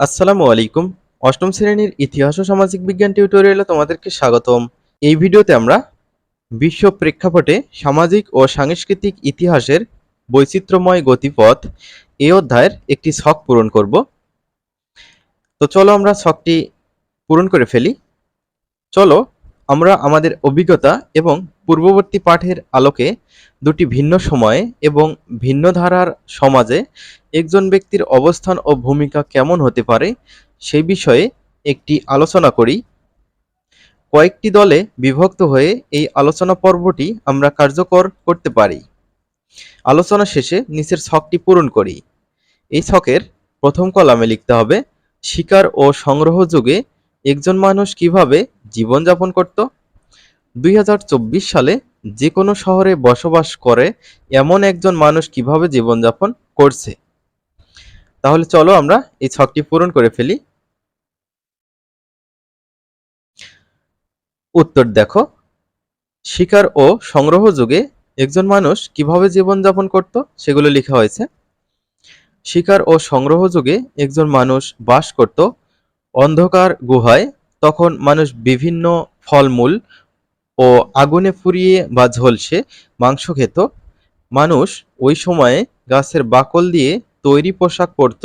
আসসালামু আলাইকুম। অষ্টম শ্রেণির ইতিহাস ও সামাজিক বিজ্ঞান টিউটোরিয়ালে তোমাদেরকে স্বাগতম। এই ভিডিওতে আমরা বিশ্ব প্রেক্ষাপটে সামাজিক ও সাংস্কৃতিক ইতিহাসের বৈচিত্র্যময় গতিপথ এই অধ্যায়ের একটি ছক পূরণ করব। তো চলো আমরা ছকটি পূরণ করে ফেলি। চলো আমরা আমাদের অভিজ্ঞতা এবং পূর্ববর্তী পাঠের আলোকে দুটি ভিন্ন সময়ে এবং ভিন্ন ধারার সমাজে একজন ব্যক্তির অবস্থান ও ভূমিকা কেমন হতে পারে সেই বিষয়ে একটি আলোচনা করি। কয়েকটি দলে বিভক্ত হয়ে এই আলোচনা পর্বটি আমরা কার্যকর করতে পারি। আলোচনা শেষে নিচের ছকটি পূরণ করি। এই ছকের প্রথম কলামে লিখতে হবে, শিকার ও সংগ্রহ যুগে একজন মানুষ কীভাবে জীবনযাপন করত? দুই হাজার চব্বিশ সালে যে কোনো শহরে বসবাস করে এমন একজন মানুষ কীভাবে জীবনযাপন করছে? তাহলে চলো আমরা এই ছকটি পূরণ করে ফেলি। উত্তর দেখো, শিকার ও সংগ্রহ যুগে একজন মানুষ কীভাবে জীবনযাপন করত সেগুলো লেখা হয়েছে। শিকার ও সংগ্রহ যুগে একজন মানুষ বাস করত অন্ধকার গুহায়, তখন মানুষ বিভিন্ন ফলমূল ও আগুনে পুড়িয়ে বা ঝলসে মাংস খেত। মানুষ ওই সময়ে গাছের বাকল দিয়ে তৈরি পোশাক পরত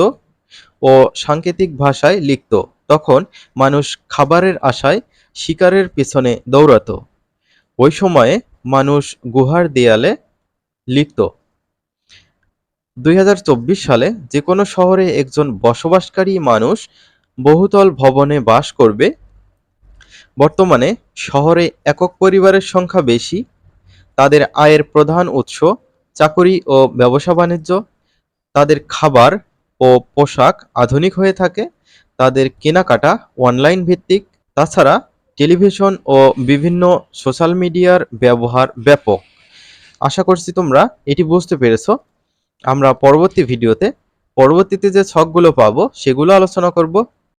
ও সাংকেতিক ভাষায় লিখত। তখন মানুষ খাবারের আশায় শিকারের পিছনে দৌড়াতো। ওই সময়ে মানুষ গুহার দেয়ালে লিখত। দুই হাজার চব্বিশ সালে যে কোনো শহরে একজন বসবাসকারী মানুষ বহুতল ভবনে বাস করবে। বর্তমানে শহরে একক পরিবারের সংখ্যা বেশি। তাদের আয়ের প্রধান উৎস চাকুরি ও ব্যবসা বাণিজ্য তাদের খাবার ও পোশাক আধুনিক হয়ে থাকে। তাদের কেনাকাটা অনলাইন ভিত্তিক। তাছাড়া টেলিভিশন ও বিভিন্ন সোশ্যাল মিডিয়ার ব্যবহার ব্যাপক। আশা করছি তোমরা এটি বুঝতে পেরেছ। আমরা পরবর্তী ভিডিওতে, পরবর্তীতে যে ছকগুলো পাবো, সেগুলো আলোচনা করব।